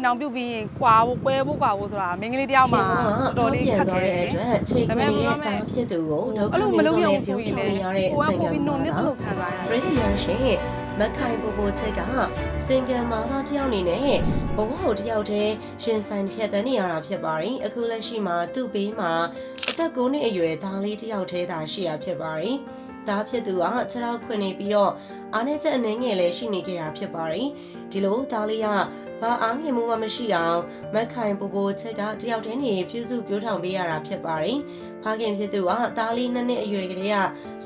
မ်တောင်ပြုတ်ပြီးရင်ကွာဖို့ကွဲဖို့ကွာဖို့ဆိုတာမိန်းကလေးတယောက်မှာတော်တော်လေးခက်ခဲတဲ့တယ်အတွက်ချိန်ခွင်ရဲ့တာဖြစ်သူကိုဒုက္ခအဲ့လိုမမျိုးလုပ်ရစုံအောင်နဲ့ပြုဆိုရင်ထောင်လေရတဲ့အကိုကစင်ပိုကပြီးနုံမှာနစ်တော့လို့ခံစားရတယ်ပရိသတ်ရှင်မခိုင်ပူပူချက်ကစင်ကံမာလာတယောက်အနေနဲ့ဘဝကိုတယောက်တည်းရှင်ဆိုင်ဖြတ်တန်းနေရတာဖြစ်ပါတယ်အခုလက်ရှိမှာသူ့ဘေးမှာအသက်9နှစ်အရွယ်သားလေးတယောက်တည်းသာရှိရဖြစ်ပါတယ်ဒါဖြစ်သူကခြေထောက်ခွင်နေပြီးတော့ အားနေချက်အနေငယ်လည်းရှိနေကြတာဖြစ်ပါတယ်ဒီလိုသားလေးကဘာအားငယ်မှုမှမရှိအောင်မခိုင်ပူပူချက်ကတယောက်တည်းနေပြုစုပြောထောင်ပေးရတာဖြစ်ပါတယ်ဖခင်ဖြစ်သူကသားလေးနှစ်နှစ်အရွယ်ကလေးက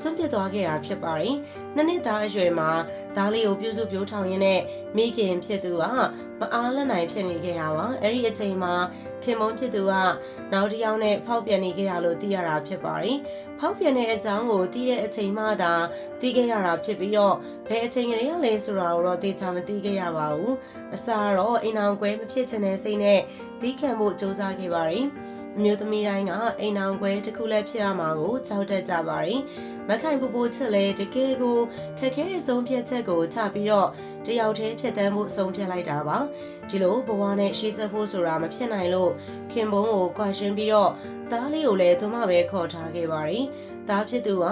ဆွန့်ပစ်သွားခဲ့တာဖြစ်ပါတယ် နှစ်နှစ်သားအရွယ်မှာသားလေးကိုပြုစုပြောထောင်ရင်းနဲ့မိခင်ဖြစ်သူကမအားလက်နိုင်ဖြစ်နေခဲ့တာပါအဲ့ဒီအချိန်မှာခင်မုန်းဖြစ်သူကနောက်တစ်ယောက်နဲ့ဖောက်ပြန်နေခဲ့တာလို့သိရတာဖြစ်ပါတယ်ဖောက်ပြန်တဲ့အကြောင်းကိုသိတဲ့အချိန်မှသာသိခဲ့ရတာဖြစ်ပြီးတော့ဘယ်အချိန်ကလေးရလဲဆိုတာကိုတော့သိချာမသိခဲ့ရပါဘူးအစားတော့အိမ်အောင်ကွဲမဖြစ်ချင်တဲ့စိတ်နဲ့သီးခံဖို့ကြိုးစားခဲ့ပါတယ် အမျိုးသမီးတိုင်းကအိမ်အောင်ကွဲတစ်ခုလည်းဖြစ်ရမှာကိုကြောက်တတ်ကြပါတယ်မခိုင်ပူပူချစ်လဲတကယ်ကိုခက်ခဲတဲ့ဆုံးဖြတ်ချက်ကိုချပြီးတော့တယောက်တည်းဖြစ်တမ်းဖို့ဆုံးဖြတ်လိုက်တာပါဒီလိုဘဝနဲ့ရှေ့ဆက်ဖို့ဆိုတာမဖြစ်နိုင်လို့ခင်ဘုံကိုကွာရှင်းပြီးတော့သားလေးကိုလည်းသူမပဲခေါ်ထားခဲ့ပါတယ်သားဖြစ်သူက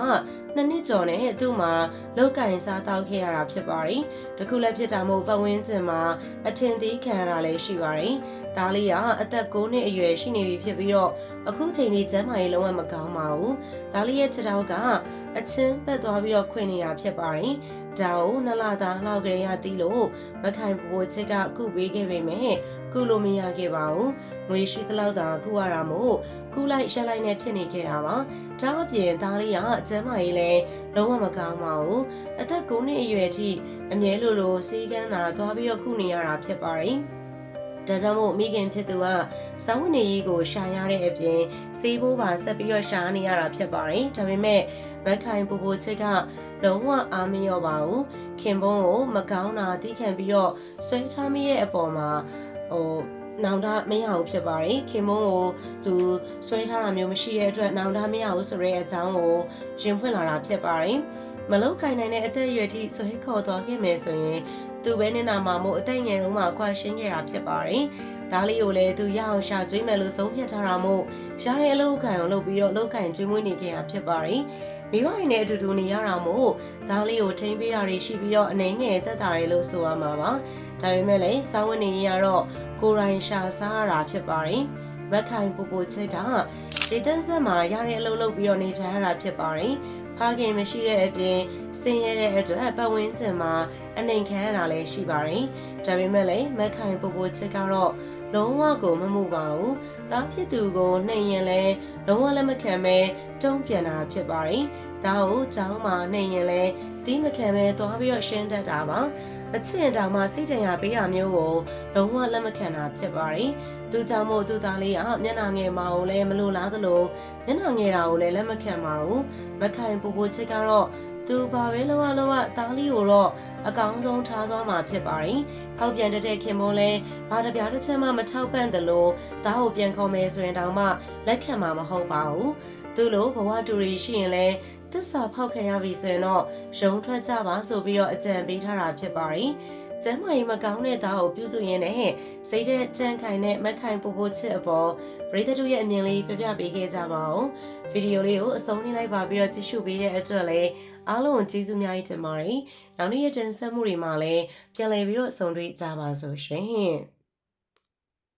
နှစ်နှစ်ကျော်နဲ့သူ့မှာလောက်ကင်စားတောက်ခဲ့ရတာဖြစ်ပါတယ်တခုလည်းဖြစ်တာမို့ပတ်ဝန်းကျင်မှာအထင်သေးခံရတာလည်းရှိပါတယ်ဒါလေးကအသက်9နှစ်အရွယ်ရှိနေပြီဖြစ်ပြီးတော့အခုချိန်လေးကျန်းမာရေးလုံးဝမကောင်းပါဘူး။ဒါလေးရဲ့ခြေထောက်ကအချင်းပက်သွားပြီးတော့ခွင်နေတာဖြစ်ပါတယ်။ ဒါကိုနလာသားလောက်ကလေးရတီးလို့မခိုင်ပိုချစ်ကကုပေးခဲ့ပေမဲ့ကုလို့မရခဲ့ပါဘူး။ငွေရှိသလောက်သာကုရတာမို့ကုလိုက်ရှက်လိုက်နဲ့ဖြစ်နေခဲ့တာပါ။ဒါအပြင်ဒါလေးကအကျန်းမာရေးလည်းလုံးဝမကောင်းပါဘူး။အသက်9နှစ်အရွယ်ထိအမြဲလိုလိုစီးကန်းသာသွားပြီးတော့ကုနေရတာဖြစ်ပါတယ်။ ဒါကြောင့်မို့မိခင်ဖြစ်သူကစောင်းဝင်နေကြီးကိုရှာရတဲ့အပြင်စေးဖို့ပါဆက်ပြီးတော့ရှာနေရတာဖြစ်ပါတယ်။ဒါပေမဲ့မခိုင်ပူပူချစ်ကလုံးဝအားမရောပါဘူး။ခင်ဘုံကိုမကောင်းတာတီးခံပြီးတော့ဆွဲချမိတဲ့အပေါ်မှာဟိုနောင်တမရဘူးဖြစ်ပါတယ်။ခင်မုန်းကိုသူဆွဲထားတာမျိုးမရှိတဲ့အတွက်နောင်တမရဘူးဆိုတဲ့အကြောင်းကိုရင်ဖွင့်လာတာဖြစ်ပါတယ်။မလုတ်ကင်နိုင်တဲ့အသက်အရွယ်ထိဆွဲခေါ်သွားခဲ့မယ်ဆိုရင် သူပဲနဲ့နာမှာမို့အသက်ငယ်တုန်းမှာကွာရှင်းခဲ့တာဖြစ်ပါတယ်။ဒါလေးကိုလည်းသူရအောင်ရှာကျွေးမယ်လို့ဆုံးဖြတ်ထားတာမို့ရတဲ့အလုပ်ခံအောင်လုပ်ပြီးတော့လုပ်ကင်ကျွေးမွေးနေခဲ့တာဖြစ်ပါတယ်။မိဘတွေနဲ့အတူတူနေရတာမို့ဒါလေးကိုထိန်းပေးတာတွေရှိပြီးတော့အနေငယ်သက်တာတွေလို့ဆိုရမှာပါ။ဒါပေမဲ့လည်းစာဝင်နေရတော့ကိုယ်တိုင်ရှာစားရတာဖြစ်ပါတယ်။မက်ခိုင်ပူပူချက်က ခြေတန်းဆက်မှာရတဲ့အလုပ်လုပ်ပြီးတော့နေကြရတာဖြစ်ပါတယ်။ဖခင်မရှိတဲ့အပြင်ဆင်းရဲတဲ့အတွက်ပတ်ဝန်းကျင်မှာအနေခံရတာလည်းရှိပါတယ်။ဒါပေမဲ့လည်းမက်ခိုင်ပူပူချစ်ကတော့လုံးဝကိုမမှုပါဘူး။တားဖြစ်သူကိုနှိမ်ရင်လည်းလုံးဝလက်မခံပဲတုံ့ပြန်တာဖြစ်ပါတယ်။ဒါကိုကျောင်းမှာနှိမ်ရင်လည်းတီးမခံပဲသွားပြီးတော့ရှင်းတတ်တာပါ။ အချစ်တောင်မှစိတ်ကြံရပေးတာမျိုးကိုလုံးဝလက်မခံတာဖြစ်ပါတယ်။သူကြောင့်မို့သူသားလေးကမျက်နှာငယ်မအောင်လည်းမလိုလားသလိုမျက်နှာငယ်တာကိုလည်းလက်မခံပါဘူး။မခိုင်ပူပူချစ်ကတော့သူဘာပဲလောကလောကသားလေးကိုတော့အကောင်းဆုံးထားသွားမှာဖြစ်ပါတယ်။ဖောက်ပြန်တဲ့ခင်မုန်းလဲဘာတပြားတစ်ချက်မှမထောက်ပံ့သလိုသားကိုပြန်ခေါ်မယ်ဆိုရင်တောင်မှလက်ခံမှာမဟုတ်ပါဘူး။သူလိုဘဝတူရီရှိရင်လဲ သစ္စာဖောက်ခံရပြီဆိုရင်တော့ရုံထွက်ကြပါဆိုပြီးတော့အကြံပေးထားတာဖြစ်ပါတယ်။ကျမ်းမာရေးမကောင်းတဲ့သားကိုပြုစုရင်းနဲ့စိတ်တဲ့ကြံခိုင်တဲ့မက်ခိုင်ပူပူချစ်အပေါ်ပရိသတ်တို့ရဲ့အမြင်လေးပြပြပေးခဲ့ကြပါဦး။ဗီဒီယိုလေးကိုအဆုံးထိလိုက်ပါပြီးတော့ကြည့်ရှုပေးတဲ့အတွက်လည်းအားလုံးကျေးဇူးများကြီးတင်ပါတယ်။နောက်နေ့ရဲ့တင်ဆက်မှုတွေမှာလည်းပြန်လည်ပြီးတော့ဆုံတွေ့ကြပါစို့ရှင်။